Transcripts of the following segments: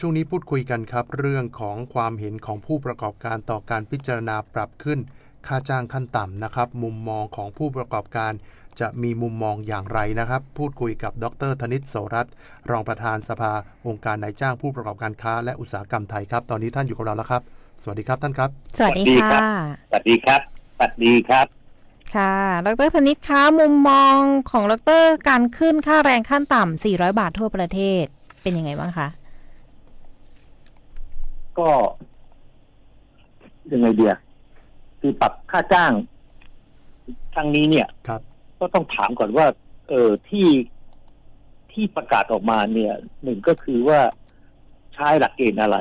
ช่วงนี้พูดคุยกันครับ เรื่องของความเห็นของผู้ประกอบการต่อการพิจารณาปรับขึ้น ค่าจ้างขั้นต่ำนะครับ มุมมองของผู้ประกอบการ จะมีมุมมองอย่างไรนะครับ พูดคุยกับดรธนิตโสรัตน์รองประธานสภาองค์การนายจ้างผู้ประกอบการค้า และอุตสาหกรรมไทยครับ ตอนนี้ท่านอยู่กับเราแล้วครับ สวัสดีครับท่านครับ สวัสดีสวัสดีครัค่ะบสวัสดีครับสวัสดีครับค่ะ ดรธนิตคะมุมมองของดรการขึ้นค่าแรงขั้นต่ำ400 บาททั่วประเทศเป็นยังไงบ้างคะ ก็ยังไงเดียคือปรับค่าจ้างครั้งนี้เนี่ยครับ ก็ต้องถามก่อนว่า เออที่ที่ประกาศออกมาเนี่ยหนึ่งก็คือว่าใช้หลักเกณฑ์อะไร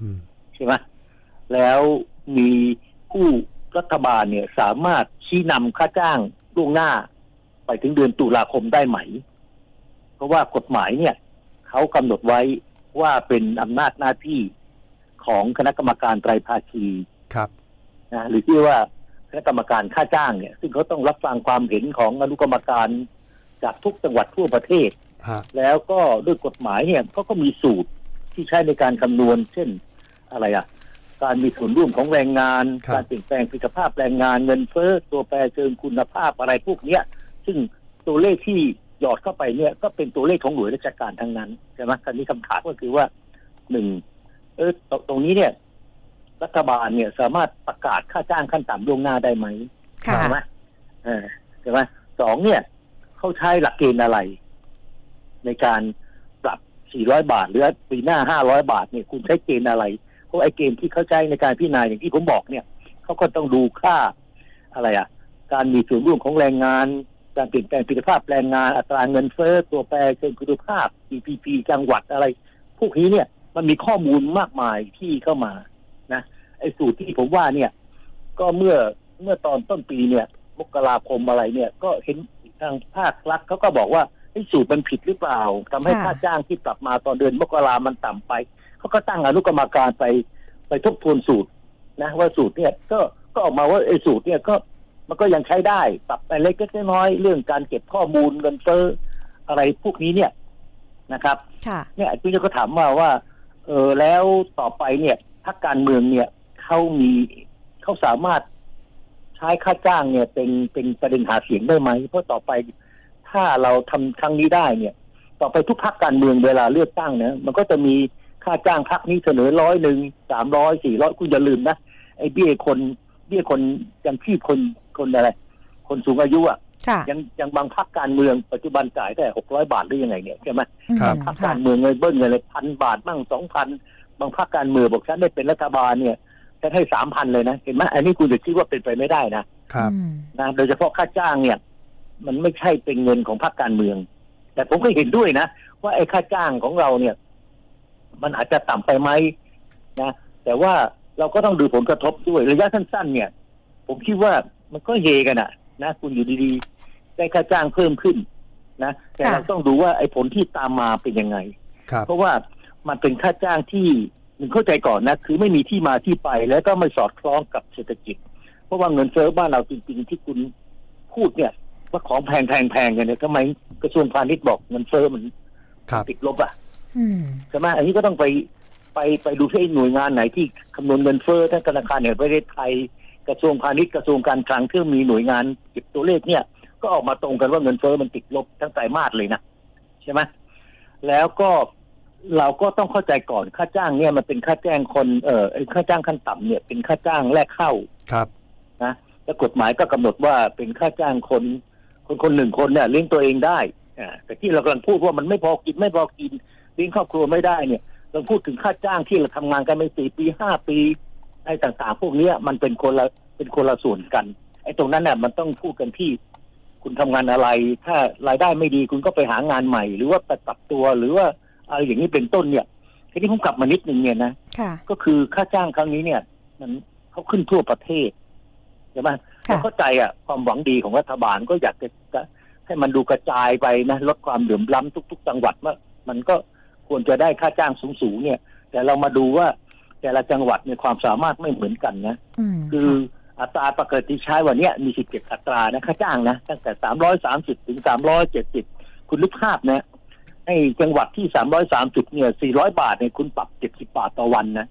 อืมใช่ไหมแล้วมีผู้รัฐบาลเนี่ย สามารถชี้นำค่าจ้างล่วงหน้า ไปถึงเดือนตุลาคมได้ไหม เพราะว่ากฎหมายเนี่ยเขากำหนดไว้ว่าเป็นอำนาจหน้าที่ ของคณะกรรมการไตรภาคีครับนะหรือที่ว่าคณะกรรมการค่าจ้างเนี่ย ซึ่งเขาต้องรับฟังความเห็นของอนุกรรมการจากทุกจังหวัดทั่วประเทศ ฮะแล้วก็ด้วยกฎหมายเนี่ยเขาก็มีสูตรที่ใช้ในการคำนวณ เช่นอะไรอะ การมีส่วนร่วมของแรงงานการเปลี่ยนแปลงคุณภาพแรงงานเงินเฟ้อตัวแปรเชิงคุณภาพอะไรพวกเนี้ย ซึ่งตัวเลขที่หยอดเข้าไปเนี่ย ก็เป็นตัวเลขของหน่วยราชการทั้งนั้นใช่ไหมคราวนี้คำถามก็คือว่าหนึ่ง เออตตรงนี้เนี่ย รัฐบาลเนี่ยสามารถประกาศค่าจ้างขั้นต่ำล่วงหน้าได้ไหมค่ะใช่ไหมเออใช่ไหมสองเนี่ย เขาใช้หลักเกณฑ์อะไร ในการปรับ 400 บาท หรือปีหน้า 500 บาทเนี่ยคุณใช้เกณฑ์อะไรเพราะไอ้เกณฑ์ที่เขาใช้ในการพิจารณาอย่างที่ผมบอกเนี่ยเขาก็ต้องดูค่าอะไรอะ การมีส่วนร่วมของแรงงานการเปลี่ยนแปลงคุณภาพแรงงานอัตราเงินเฟ้อตัวแปรเชิงคุณภาพ GPP จังหวัดอะไร พวกนี้เนี่ย มันมีข้อมูลมากมายที่เข้ามานะไอ้สูตรที่ผมว่าเนี่ย ก็เมื่อเมื่อตอนต้นปีเนี่ยมกราคมอะไรเนี่ย ก็เห็นทางภาครัฐเขาก็บอกว่าไอ้สูตรมันผิดหรือเปล่าทำให้ค่ะค่าจ้างที่ปรับมาตอนเดือนมกรามันต่ำไปเขาก็ตั้งอนุกรรมการไปไปทบทวนสูตรนะว่าสูตรเนี่ยก็ก็ออกมาว่าไอ้สูตรเนี่ยก็มันก็ยังใช้ได้ ปรับไปเล็กๆน้อยๆเรื่องการเก็บข้อมูลเงินเฟ้ออะไรพวกนี้เนี่ยนะครับค่ะเนี่ยพี่ก็ถามว่าว่า เออแล้วต่อไปเนี่ยพรรคการเมืองเนี่ยเขามีเขาสามารถใช้ค่าจ้างเนี่ยเป็นเป็นประเด็นหาเสียงได้ไหมเพราะต่อไปถ้าเราทำครั้งนี้ได้เนี่ย ต่อไปทุกพรรคการเมืองเวลาเลือกตั้งเนี่ยมันก็จะมีค่าจ้างพรรคนี้เสนอร้อยหนึ่งสามร้อยสี่ร้อยคุณอย่าลืมนะไอ้เบี้ยคนเบี้ยคนยังชีพคนคนอะไร คนสูงอายุอะ ค่ะ ยังยังบางพรรคการเมืองปัจจุบันจ่ายได้หกร้อยบาทหรือยังไงเนี่ยใช่ไหมครับอืมพรรคค่ะการเมืองเงินเบิ้ลเงินเลยพันบาทมั่งสองพันบางพรรคการเมืองบอกฉันได้เป็นรัฐบาลเนี่ยฉันให้สามพันเลยนะเห็นไหมอันนี้คุณจะคิดว่าเป็นไปไม่ได้นะครับ อืมนะโดยเฉพาะค่าจ้างเนี่ย มันไม่ใช่เป็นเงินของพรรคการเมือง แต่ผมก็เห็นด้วยนะ ว่าไอ้ค่าจ้างของเราเนี่ย มันอาจจะต่ำไปไหมนะ แต่ว่าเราก็ต้องดูผลกระทบด้วยระยะสั้น ๆ เนี่ย ผมคิดว่ามันก็เฮกันอะนะ คุณอยู่ดีๆ ได้ค่าจ้างเพิ่มขึ้นนะ แต่ค่ะเราต้องดูว่าไอ้ผลที่ตามมาเป็นยังไงครับเพราะว่ามันเป็นค่าจ้างที่หนึ่งเข้าใจก่อนนะ คือไม่มีที่มาที่ไปแล้วก็ไม่สอดคล้องกับเศรษฐกิจ เพราะว่าเงินเฟ้อบ้านเราจริง ๆ ที่คุณพูดเนี่ย ว่าของแพงแพงแพงกันเนี่ยทำไมกระทรวงพาณิชย์บอกเงินเฟ้อมันครับติดลบอะอืมใช่ไหมอันนี้ก็ต้องไปไปไปดูที่หน่วยงานไหนที่คำนวณเงินเฟ้อทั้งธนาคารแห่งประเทศไทยกระทรวงพาณิชย์กระทรวงการคลังที่มีหน่วยงานเก็บตัวเลขเนี่ย ก็ออกมาตรงกันว่าเงินเฟ้อมันติดลบทั้งไตรมาสเลยนะใช่ไหมแล้วก็เราก็ต้องเข้าใจก่อนค่าจ้างเนี่ยมันเป็นค่าจ้างคนเอ่อไอ้ค่าจ้างขั้นต่ำเนี่ย เป็นค่าจ้างแรกเข้าครับนะแล้วกฎหมายก็กำหนดว่าเป็นค่าจ้างคน คนคนหนึ่งคนเนี่ยเลี้ยงตัวเองได้อ่าแต่ที่เรากำลังพูดว่ามันไม่พอกินไม่พอกินเลี้ยงครอบครัวไม่ได้เนี่ย เราพูดถึงค่าจ้างที่เราทำงานกันไปสี่ปีห้าปีไอ้ต่างๆ พวกเนี้ยมันเป็นคนละเป็นคนละส่วนกันไอ้ตรงนั้นน่ะมันต้องพูดกันที่ คุณทำงานอะไร ถ้ารายได้ไม่ดีคุณก็ไปหางานใหม่ หรือว่าไปปรับตัวหรือว่าอะไรอย่างนี้เป็นต้นเนี่ยทีนี้ผมกลับมานิดนึงเนี่ยนะค่ะก็คือค่าจ้างครั้งนี้เนี่ย มันเขาขึ้นทั่วประเทศใช่ไหมค่ะเราเข้าใจอะความหวังดีของรัฐบาลก็อยากจะจะให้มันดูกระจายไปนะลดความเหลื่อมล้ำทุก ๆ จังหวัดว่ามันก็ควรจะได้ค่าจ้างสูงๆเนี่ย แต่เรามาดูว่าแต่ละจังหวัดเนี่ยความสามารถไม่เหมือนกันนะอืมคือ อัตราปกติใช้วันเนี้ยมี 17 อัตรานะค่าจ้างนะ ตั้งแต่ 330 ถึง 370 คุณนึกภาพนะไอ้จังหวัดที่สามร้อยสามสิบเนี่ยสี่ร้อยบาทเนี่ยคุณปรับเจ็ดสิบาทต่อวันนะ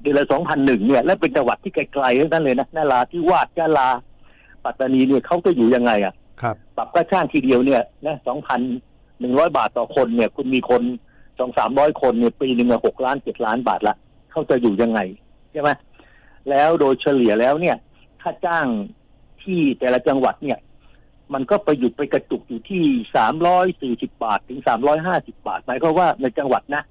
เดือนละสองพันหนึ่งเนี่ย และเป็นจังหวัดที่ไกลๆทั้งนั้นเลยนะนาราที่วาดยะลา ปัตตานีเนี่ยเขาจะอยู่ยังไงอะครับปรับค่าจ้างทีเดียวเนี่ยนะสองพันหนึ่งร้อยบาทต่อคนเนี่ย คุณมีคนสองสามร้อยคนเนี่ยปีหนึ่งหกล้านเจ็ดล้านบาทละเขาจะอยู่ยังไงใช่ไหมแล้วโดยเฉลี่ยแล้วเนี่ย ค่าจ้างที่แต่ละจังหวัดเนี่ย มันก็ไปหยุดไปกระจุกอยู่ที่สามร้อยสี่สิบาท ถึงสามร้อยห้าสิบาทหมายความว่าในจังหวัดนะ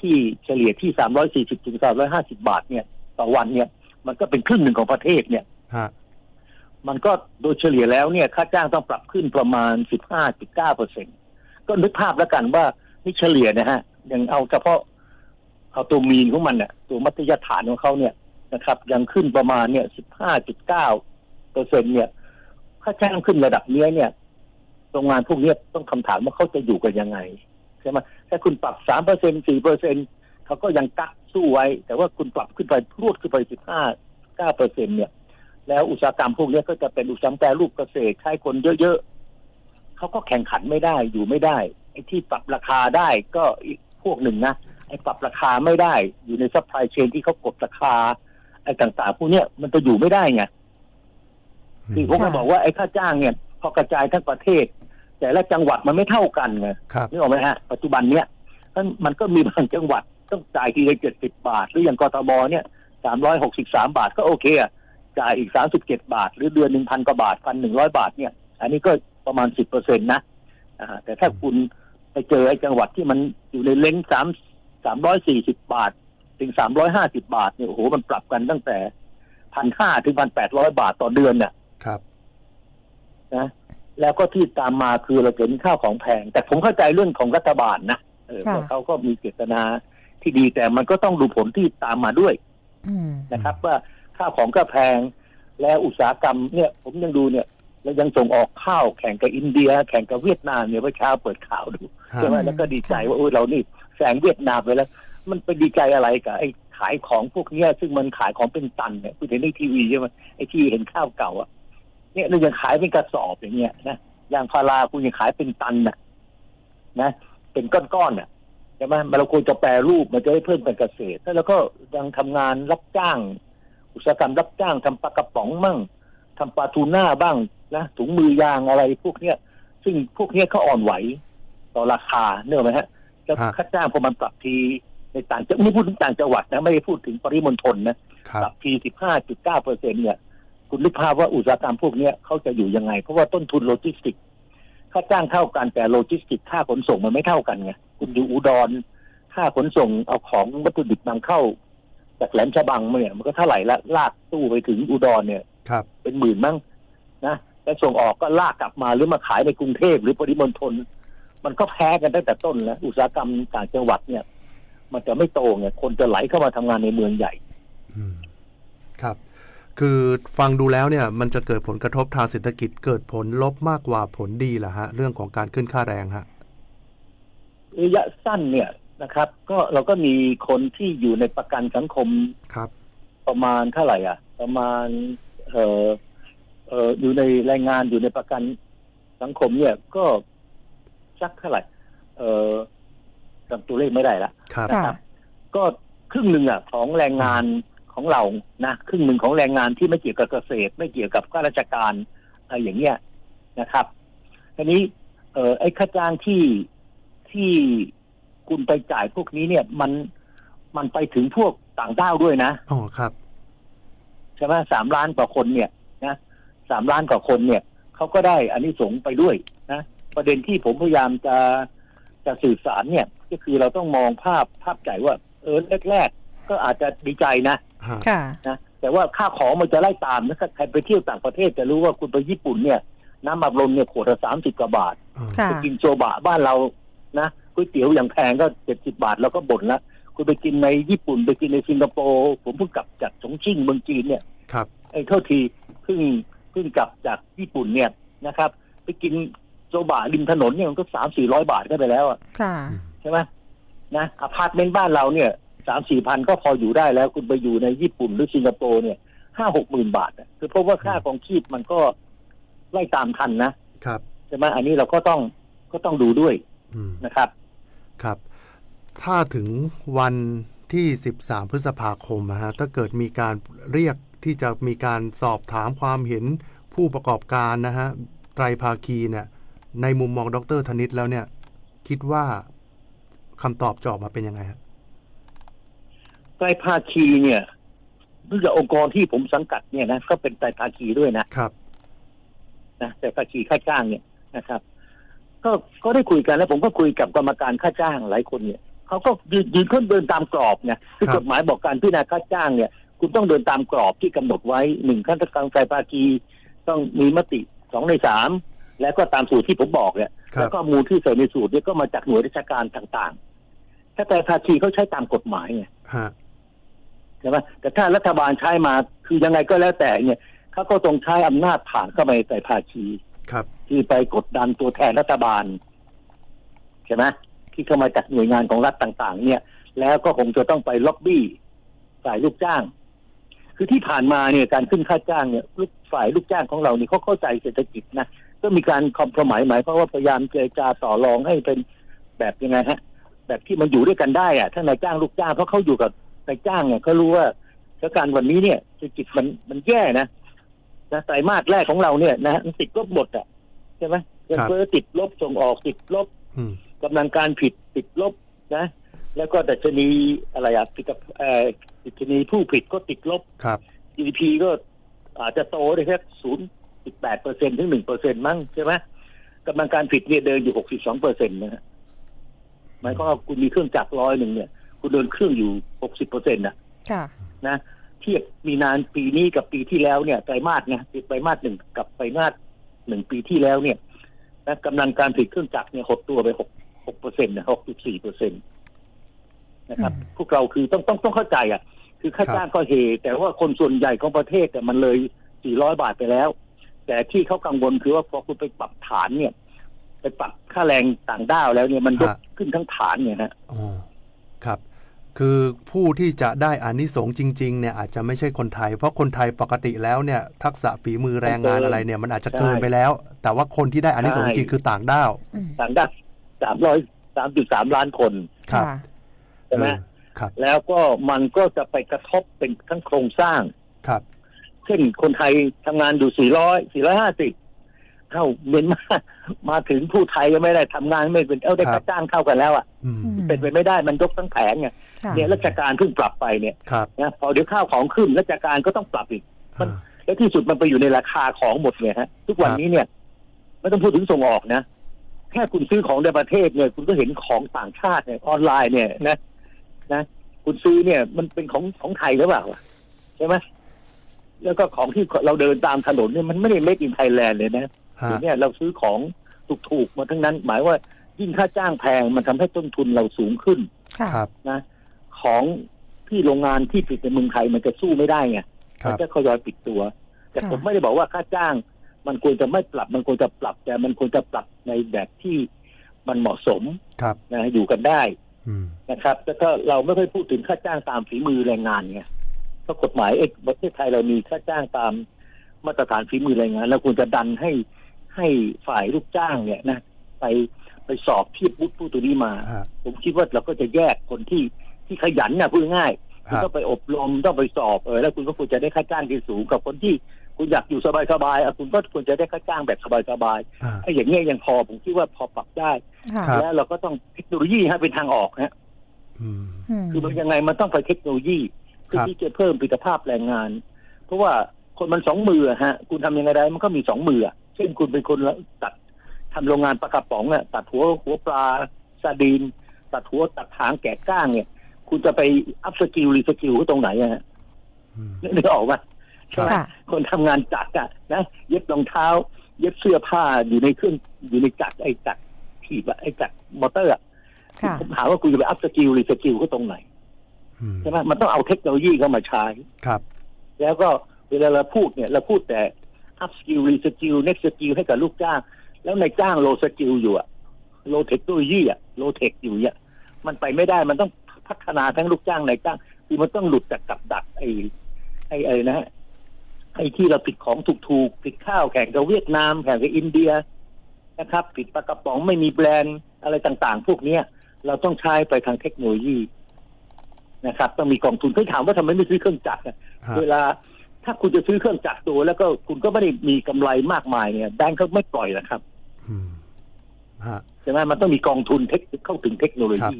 ที่เฉลี่ยที่สามร้อยสี่สิบถึงสามร้อยห้าสิบาทเนี่ย ต่อวันเนี่ย มันก็เป็นครึ่งหนึ่งของประเทศเนี่ยฮะมันก็โดยเฉลี่ยแล้วเนี่ย ค่าจ้างต้องปรับขึ้นประมาณ15.9เปอร์เซ็นก็นึกภาพแล้วกันว่านี่เฉลี่ยนะฮะยังเอาเฉพาะเอาตัวมีนของมันเนี่ยตัวมัธยฐานของเขาเนี่ย นะครับ ยังขึ้นประมาณเนี่ย15.9เปอร์เซ็นเนี่ยค่าจ้างขึ้นระดับเนี้ยเนี่ยโรงงานพวกเนี้ยต้องคำถามว่าเขาจะอยู่กันยังไงใช่ไหมถ้าคุณปรับสามเปอร์เซ็นสี่เปอร์เซ็นเขาก็ยังกักสู้ไว้ แต่ว่าคุณปรับขึ้นไปพรวดขึ้นไปสิบห้าเก้าเปอร์เซ็นเนี่ยแล้วอุตสาหกรรมพวกนี้ก็จะเป็นอุตสาหกรรมแปรรูปเกษตรใช้คนเยอะๆเขาก็แข่งขันไม่ได้อยู่ไม่ได้ไอ้ที่ปรับราคาได้ก็อีกพวกหนึ่งนะไอ้ปรับราคาไม่ได้อยู่ในซัพพลายเชนที่เขากดราคา อ้ต่างๆพวกเนี้ยมันจะอยู่ไม่ได้ไงคือผมก็ค่ะบอกว่าไอ้ค่าจ้างเนี่ย พอกระจายทั้งประเทศ แต่ละจังหวัดมันไม่เท่ากันไงครับนึกออกไหมฮะปัจจุบันเนี้ยมันมันก็มีบางจังหวัดต้องจ่ายทีละเจ็ดสิบบาท หรืออย่างกทมเนี่ยสามร้อยหกสิบสามบาทก็โอเคอะจ่ายอีกสามสิบเจ็ดบาท หรือเดือนหนึ่งพันกว่าบาทพันหนึ่งร้อยบาทเนี่ย อันนี้ก็ประมาณสิบเปอร์เซ็นต์นะอ่าแต่ถ้าคุณไปเจอไอ้จังหวัดที่มันอยู่ในเล้งสามสามร้อยสี่สิบบาท ถึงสามร้อยห้าสิบาทเนี่ยโอ้โหมันปรับกันตั้งแต่พันห้าถึงพันแปดร้อยบาทต่อเดือนเนี่ยครับนะแล้วก็ที่ตามมาคือเราเห็นข้าวของแพง แต่ผมเข้าใจเรื่องของรัฐบาลนะเออค่ะว่าเขาก็มีเจตนาที่ดีแต่มันก็ต้องดูผลที่ตามมาด้วยอืมนะครับ ว่าข้าวของก็แพง แล้วอุตสาหกรรมเนี่ย ผมยังดูเนี่ยเรายังส่งออกข้าวแข่งกับอินเดีย แข่งกับเวียดนามเนี่ยเมื่อเช้าเปิดข่าวดูฮะใช่ไหมแล้วก็ดีใจว่าโอ้ยเรานี่ แซงเวียดนามไปแล้ว มันไปดีใจอะไรกับไอ้ขายของพวกเนี้ย ซึ่งมันขายของเป็นตันเนี่ยคุณเห็นในทีวีใช่ไหมไอ้ที่เห็นข้าวเก่าอะเนี่ยเรายังขายเป็นกระสอบอย่างเงี้ยนะยางพาราคุณยังขายเป็นตันน่ะ นะ เป็นก้อนๆน่ะใช่ไหมมันเราควรจะแปรรูปมันจะได้เพิ่มการเกษตรแล้วเราก็ยังทำงานรับจ้าง อุตสาหกรรมรับจ้างทำปลากระป๋องมั่งทำปลาทูน่าบ้างนะถุงมือยางอะไรพวกเนี้ย ซึ่งพวกเนี้ยเขาอ่อนไหวต่อราคาเนกอะไหมฮะ แล้วฮะ ค่าจ้างพอมันปรับทีในต่างจังนี่พูดถึงต่างจังหวัดนะไม่ได้พูดถึงปริมณฑลนะครัปบรับทีสิบห้าจุดเก้าเปอร์เซ็นเนี่ย คุณนึกภาพว่าอุตสาหกรรมพวกเนี้ยเขาจะอยู่ยังไง เพราะว่าต้นทุนโลจิสติกส์ค่าจ้างเท่ากันแต่โลจิสติกส์ค่าขนส่งมันไม่เท่ากันไงคุณอยู่อุดร ค่าขนส่งเอาของวัตถุดิบนำเข้า จากแหลมฉบังมาเนี่ยมันก็เท่าไหร่ละลากตู้ไปถึงอุดรเนี่ย ครับ เป็นหมื่นมั้งนะแล้วส่งออกก็ลากกลับมาหรือมาขายในกรุงเทพหรือปริมณฑล มันก็แพ้กันตั้งแต่ต้นแล้วอุตสาหกรรมต่างจังหวัดเนี่ย มันจะไม่โตไงคนจะไหลเข้ามาทำงานในเมืองใหญ่อืมครับ คือฟังดูแล้วเนี่ย มันจะเกิดผลกระทบทางเศรษฐกิจเกิดผลลบมากกว่าผลดีเหรอฮะ เรื่องของการขึ้นค่าแรงฮะระยะสั้นเนี่ยนะครับ ก็เราก็มีคนที่อยู่ในประกันสังคมครับ ประมาณเท่าไหร่อะ ประมาณ เอ่อเอ่ออยู่ในแรงงานอยู่ในประกันสังคมเนี่ยก็ สักเท่าไหร่ เอ่อจำตัวเลขไม่ได้ละครับค่ะก็ครึ่งหนึ่งอะ ของแรงงานของเรานะครึ่งหนึ่งของแรงงานที่ไม่เกี่ยวกับเกษตร ไม่เกี่ยวกับข้าราชการอะไรอย่างเงี้ยนะครับทีนี้ เอ่อไอ้ค่าจ้างที่ที่คุณไปจ่ายพวกนี้เนี่ย มันมันไปถึงพวกต่างด้าวด้วยนะอ๋อครับใช่ไหมสามล้านกว่าคนเนี่ยนะสามล้านกว่าคนเนี่ยเขาก็ได้อันนี้สงส์ไปด้วยนะ ประเด็นที่ผมพยายามจะจะสื่อสารเนี่ย ก็คือเราต้องมองภาพภาพใจว่า เออแรกๆก็อาจจะดีใจนะฮะค่ะนะแต่ว่าค่าของมันจะไล่ตามนะถ้าใครไปเที่ยวต่างประเทศจะรู้ว่าคุณไปญี่ปุ่นเนี่ย น้ำอัดลมเนี่ยขวดละสามสิบกว่าบาทอ๋อค่ะไปกินโซบะบ้านเรานะก๋วยเตี๋ยวอย่างแพงก็เจ็ดสิบาทเราก็บ่นละคุณไปกินในญี่ปุ่นไปกินในสิงคโปร์ผมเพิ่งกลับจากฉงชิ่งเมืองจีนเนี่ยครับไอ้เท่าทีเพิ่งเพิ่งกลับจากญี่ปุ่นเนี่ยนะครับ ไปกิน โซบะริมถนนเนี่ยมันก็สามสี่ร้อยบาทก็ไปแล้วอะค่ะ ใช่ไหมนะอพาร์ตเมนต์บ้านเราเนี่ยสามสี่พันก็พออยู่ได้แล้ว คุณไปอยู่ในญี่ปุ่นหรือสิงคโปร์เนี่ยห้าหกหมื่นบาทอะคือเพราะว่าค่าของชีพมันก็ไล่ตามทันนะครับใช่ไหมอันนี้เราก็ต้องก็ต้องดูด้วยอืมนะครับ ครับ ถ้าถึงวันที่ 13 พฤษภาคมนะฮะถ้าเกิดมีการเรียกที่จะมีการสอบถามความเห็นผู้ประกอบการนะฮะไตรภาคีเนี่ย ในมุมมองดรธนิตแล้วเนี่ย คิดว่าคำตอบจะออกมาเป็นยังไงฮะไตรภาคีเนี่ยเนื่องจากองค์กรที่ผมสังกัดเนี่ยนะก็เป็นไตรภาคีด้วยนะครับนะแต่ภาคีค่าจ้างเนี่ยนะครับ ก็ก็ได้คุยกันแล้ว ผมก็คุยกับกรรมการค่าจ้างหลายคนเนี่ยเขาก็ยืนยืนขึ้นเดินตามกรอบไงคือครับกฎหมายบอกการพิจารณาค่าจ้างเนี่ย คุณต้องเดินตามกรอบที่กำหนดไว้หนึ่งขั้นตอนไตรภาคีต้องมีมติสองในสาม แล้วก็ตามสูตรที่ผมบอกเนี่ยครัแล้บวก็มูลที่ใส่ในสูตรเนี่ยก็มาจากหน่วยราชการต่างๆ ถ้าไตรภาคีเขาใช้ตามกฎหมายไงฮะใช่ไหมแต่ถ้ารัฐบาลใช้มาคือยังไงก็แล้วแต่เนี่ยเขาก็ต้องใช้อำนาจผ่านเข้าไปในไตรภาคี ครับ ที่ไปกดดันตัวแทนรัฐบาลใช่ไหมที่เข้ามาจากหน่วยงานของรัฐต่าง ๆ เนี่ย แล้วก็คงจะต้องไปล็อบบี้ฝ่ายลูกจ้าง คือที่ผ่านมาเนี่ยการขึ้นค่าจ้างเนี่ยลูกฝ่ายลูกจ้างของเราเนี่ยเขาเข้าใจเศรษฐกิจนะ ก็มีการคอมเพลมหมายเพราะว่าพยายามเจรจาต่อรองให้เป็นแบบยังไงฮะ แบบที่มันอยู่ด้วยกันได้อะทั้งนายจ้างลูกจ้างเพราะเขาอยู่กับนายจ้างเนี่ยเขารู้ว่าสถานการณ์วันนี้เนี่ยเศรษฐกิจมันมันแย่นะนะไตรมาสแรกของเราเนี่ยนะมันติดลบหมดอะใช่ไหมเงินเฟ้อติดลบส่งออกติดลบอืมกำลังการผิดติดลบนะ แล้วก็ดัชนีอะไรอะติดกับเอ่อดัชนีผู้ผิดก็ติดลบครับ GDP ก็อาจจะโตได้แค่ศูนย์ จุดแปดเปอร์เซ็นถึงหนึ่งเปอร์เซ็นมั้งใช่ไหมกำลังการผิดเนี่ยเดินอยู่หกสิบสองเปอร์เซ็นต์นะฮะหมายความว่าคุณมีเครื่องจักรร้อยหนึ่งเนี่ย คุณเดินเครื่องอยู่หกสิบเปอร์เซ็นต์นะค่ะ นะเทียบมีนานปีนี้กับปีที่แล้วเนี่ยไตรมาสนะไตรมาสหนึ่งกับไตรมาสหนึ่งปีที่แล้วเนี่ยนะกำลังการผลิตเครื่องจักรเนี่ยหดตัวไปหกหกเปอร์เซ็นต์นะหกจุดสี่เปอร์เซ็นต์นะครับอืมพวกเราคือต้องต้องต้องเข้าใจอะ คือค่าครับจ้างก็เฮแต่ว่าคนส่วนใหญ่ของประเทศแต่ยมันเลยสี่ร้อยบาทไปแล้ว แต่ที่เขากังวลคือว่าพอคุณไปปรับฐานเนี่ย ไปปรับค่าแรงต่างด้าวแล้วเนี่ยมันยกฮะขึ้นทั้งฐานเนี่ยฮะอ๋อครับ คือผู้ที่จะได้อานิสงส์จริง ๆ เนี่ยอาจจะไม่ใช่คนไทย เพราะคนไทยปกติแล้วเนี่ย ทักษะฝีมือแรงงานอะไรเนี่ยมันอาจจะเกินไปแล้ว แต่ว่าคนที่ได้อานิสงส์จริงคือต่างด้าวอืมต่างด้าวสามร้อยสามจุดสามล้านคนครับค่ะใช่ไหมเออครับ แล้วก็มันก็จะไปกระทบเป็นทั้งโครงสร้างครับเช่นคนไทยทำงานอยู่ 400 450 เท่าเมียนมามาถึงผู้ไทยก็ไม่ได้ทำงานไม่เป็นเอ้าได้ครัค่าบจ้างเท่ากันแล้วอะอืมอืมเป็นไปไม่ได้มันยกทั้งแผงไงค่ะเนี่ยราชการเพิ่งปรับไปเนี่ยครับนะพอเดี๋ยวข้าวของขึ้นราชการก็ต้องปรับอีกมันอ่าแล้วที่สุดมันไปอยู่ในราคาของหมดเนี่ยฮะ ทุกวันครับนี้เนี่ยไม่ต้องพูดถึงส่งออกนะแค่คุณซื้อของในประเทศเนี่ย คุณก็เห็นของต่างชาติเนี่ยออนไลน์เนี่ยนะนะคุณซื้อเนี่ยมันเป็นของของไทยหรือเปล่าใช่ไหม แล้วก็ของที่เราเดินตามถนนเนี่ยมันไม่ได้ made in Thailand เลยนะฮะเดี๋ยวเนี่ยเราซื้อของถูกๆมาทั้งนั้น หมายว่ายิ่งค่าจ้างแพงมันทำให้ต้นทุนเราสูงขึ้นค่ะครับนะ ของที่โรงงานที่ผลิตในเมืองไทยมันจะสู้ไม่ได้ไงคมันรับจะทยอยปิดตัว แต่ค่ะผมไม่ได้บอกว่าค่าจ้าง มันควรจะไม่ปรับ มันควรจะปรับ แต่มันควรจะปรับในแบบที่มันเหมาะสมครับนะอยู่กันได้อืมนะครับแต่ถ้าเราไม่ค่อยพูดถึงค่าจ้างตามฝีมือแรงงานไง เพราะกฎหมายเอกประเทศไทยเรามีค่าจ้างตามมาตรฐานฝีมือแรงงานแล้วควรจะดันให้ให้ฝ่ายลูกจ้างเนี่ยนะ ไปไปสอบเทียบวุฒิผู้ตัวนี้มาฮะผมคิดว่าเราก็จะแยกคนที่ที่ขยันนะพูดง่ายๆคุณฮะต้องไปอบรมต้องไปสอบเออแล้วคุณก็ควรจะได้ค่าจ้างที่สูงกับคนที่คุณอยากอยู่สบายๆอะคุณก็ควรจะได้ค่าจ้างแบบสบายอ่าๆไอ้อย่างเงี้ยยังพอผมคิดว่าพอปรับได้ค่ะครับแล้วเราก็ต้องเทคโนโลยีฮะเป็นทางออกฮะอืมมคือมันยังไงมันต้องไปเทคโนโลยี เพื่อครับที่จะเพิ่มประสิทธิภาพแรงงาน เพราะว่าคนมันสองมืออะฮะ คุณทำยังไงได้มันก็มีสองมืออะเช่นคุณเป็นคนตัดทำโรงงานปลากระป๋องอะตัดหัวหัวปลาซาดีนตัดหัวตัดหางแกะก้างเนี่ย คุณจะไปอัพสกิลรีสกิลตรงไหนอะฮะอืมนึกออกไหมใช่ไหมค่ะคนทำงานจักรอะนะเย็บรองเท้า เย็บเสื้อผ้าอยู่ในเครื่องอยู่ในจักรไอ้จักรถีบอะไอ้จักรมอเตอร์อะค่ะผมถามว่าคุณจะไปอัพสกิลรีสกิลก็ตรงไหนอืม ใช่ไหมมันต้องเอาเทคโนโลยีเข้ามาใช้ครับ แล้วก็เวลาเราพูดเนี่ย เราพูดแต่ up skill re skill next skill ให้กับลูกจ้าง แล้วในจ้าง low skill อยู่อะ low technology อะ low tech อยู่เนี่ยมันไปไม่ได้มันต้องพัฒนาทั้งลูกจ้างในจ้าง คือมันต้องหลุดจากกับดักไอ้ไอ้ไอ้นะฮะไอ้ที่เราผิดของถูกๆผิดข้าวแข่งกับเวียดนามแข่งกับอินเดียนะครับผิดปลากระป๋องไม่มีแบรนด์อะไรต่างๆ พวกเนี้ย เราต้องใช้ไปทางเทคโนโลยี นะครับต้องมีกองทุนเพื่อถามว่าทำไมไม่ซื้อเครื่องจักรอะฮะเวลาถ้าคุณจะซื้อเครื่องจักรตัว แล้วก็คุณก็ไม่ได้มีกำไรมากมายเนี่ยแบงก์เขาไม่ปล่อยนะครับอืมฮะใช่ไหมมันต้องมีกองทุนเทคเข้าถึงเทคโนโลยี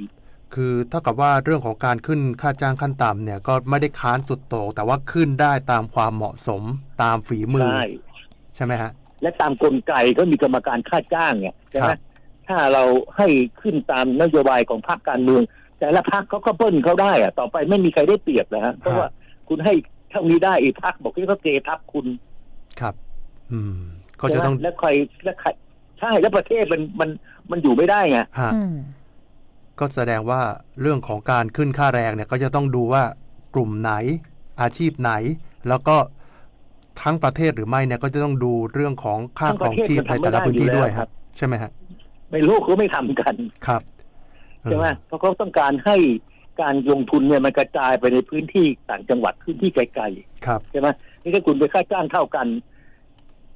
คือเท่ากับว่าเรื่องของการขึ้นค่าจ้างขั้นต่ำเนี่ยก็ไม่ได้ค้านสุดโต่งแต่ว่าขึ้นได้ตามความเหมาะสมตามฝีมือ ใช่ใช่ไหมฮะ และตามกลไกก็มีกรรมการค่าจ้างเนี่ยใช่ไหมครับถ้าเราให้ขึ้นตามนโยบายของพรรคการเมือง แต่ละพรรคเขาก็เบิ้ลเขาได้อะต่อไปไม่มีใครได้เปรียบนะฮะเพราะว่าคุณให้เท่านี้ได้อีกพรรคบอกที่เขาเกทับคุณ ครับ อืม ก็จะต้องใช่ไหมแล้วใครแล้วใครใช่แล้วประเทศมันมันมันอยู่ไม่ได้ไงฮะอืมก็แสดงว่าเรื่องของการขึ้นค่าแรงเนี่ย ก็จะต้องดูว่ากลุ่มไหน อาชีพไหน แล้วก็ทั้งประเทศหรือไม่เนี่ยก็จะต้องดูเรื่องของค่าของชีพในแต่ละพื้นที่ด้วยครับ ใช่ไหมฮะในโลกเขาไม่ทำกันครับ ใช่ไหมเพราะเขาต้องการให้การลงทุนเนี่ยมันกระจายไปในพื้นที่ต่างจังหวัดพื้นที่ไกลครับๆใช่ไหมนี่ถ้าคุณไปค่าจ้างเท่ากัน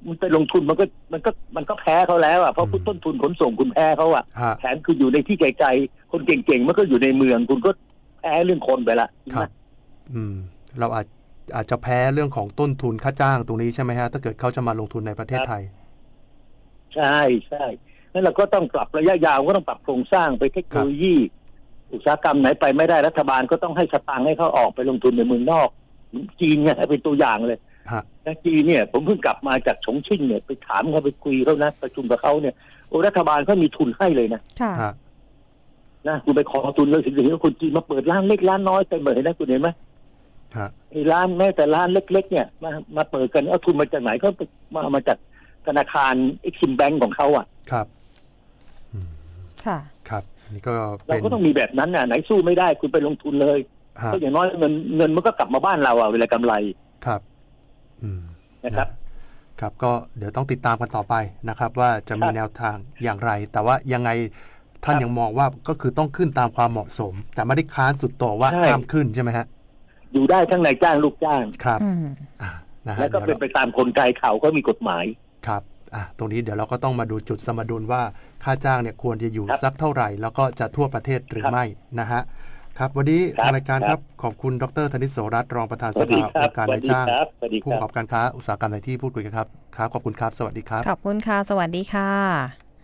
มันไปลงทุนมันก็มันก็มันก็แพ้เขาแล้วอะเพราะคุณต้นทุนขนส่งคุณแพ้เขาอะฮะแถมคืออยู่ในที่ไกลๆคนเก่งๆมันก็อยู่ในเมือง คุณก็แพ้เรื่องคนไปละใช่คไหมรับอืม เราอาจอาจจะแพ้เรื่องของต้นทุนค่าจ้างตรงนี้ใช่ไหมฮะ ถ้าเกิดเขาจะมาลงทุนในประเทศไทย ใช่ใช่ นั่นเราก็ต้องปรับระยะยาวก็ต้องปรับโครงสร้างไปเทคโนโลยี อุตสาหกรรมไหนไปไม่ได้รัฐบาลก็ต้องให้สตางค์ให้เขาออกไปลงทุนในเมืองนอก จีนเนี่ยเป็นตัวอย่างเลยฮะนะจีนเนี่ยผมเพิ่งกลับมาจากฉงชิ่งเนี่ยไปถามเขาไปคุยเขานะประชุมกับเขาเนี่ยโอ้รัฐบาลเขามีทุนให้เลยนะค่ะฮะนะคุณไปขอทุนเลยสิ่งที่คนจีนมาเปิดร้านเล็กร้านน้อยเต็มเลยนะคุณเห็นไหมฮะไอ้ร้านแม้แต่ร้านเล็ก ๆ เนี่ย มามาเปิดกันเอาทุนมาจากไหนก็มามาจากธนาคารเอ็กซิมแบงก์ของเขาอะ ครับอืม ค่ะ ครับอันนี่ก็เราเป็นก็ต้องมีแบบนั้นน่ะไหนสู้ไม่ได้คุณไปลงทุนเลยฮะก็อย่างน้อยเงินเงินมันก็กลับมาบ้านเราอะเวลากำไรครับ อืม นะครับ ครับก็เดี๋ยวต้องติดตามกันต่อไปนะครับ ว่าจะมีครับแนวทางอย่างไร แต่ว่ายังไงท่านครับยังมองว่าก็คือต้องขึ้นตามความเหมาะสม แต่ไม่ได้ค้านสุดโต่งว่าใช่ ห้ามขึ้นใช่ไหมฮะอยู่ได้ทั้งนายจ้างลูกจ้าง ครับอืม อ่านะฮะแล้วก็ดี๋ยวเป็นราไปตามกลไกเขาก็มีกฎหมาย ครับ อะตรงนี้เดี๋ยวเราก็ต้องมาดูจุดสมดุลว่าค่าจ้างเนี่ยควรจะอยู่ครับสักเท่าไหร่ แล้วก็จะทั่วประเทศหรือครับไม่นะฮะครับวันนี้ครับทางรายการคครัรับบขอบคุณดรธนิตโสรัตน์รองประธานสสวัสดีภาคอรับงค์การสวัสนายดีจ้างครับสวัสดีผู้คประรักอบบการค้าอุตสาหกรรมในที่พูดคุยกันครับครับขอบคุณครับ สวัสดีครับขอบคุณค่ะสวัสดีค่ะ